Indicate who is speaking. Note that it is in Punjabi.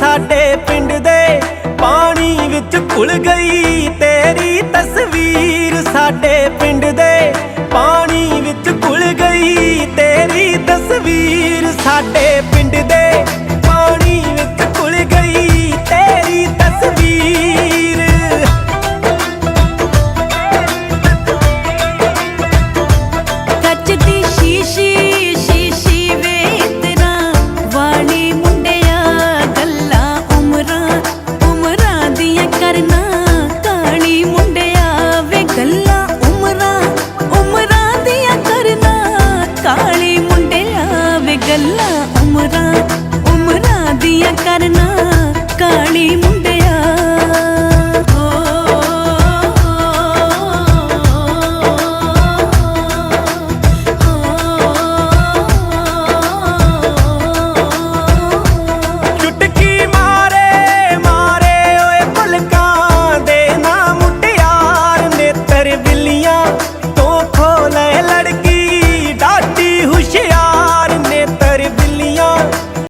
Speaker 1: ਸਾਡੇ ਪਿੰਡ ਦੇ ਪਾਣੀ ਵਿੱਚ ਘੁਲ ਗਈ। ਤੇਰੀ ਤਸਵੀਰ ਸਾਡੇ ਪਿੰਡ ਦੇ ਪਾਣੀ ਵਿੱਚ ਘੁਲ ਗਈ। ਤੇਰੀ ਤਸਵੀਰ ਸਾਡੇ ਪਿੰਡ ਦੇ अल्लाह उमरा उमरा दिया करना काली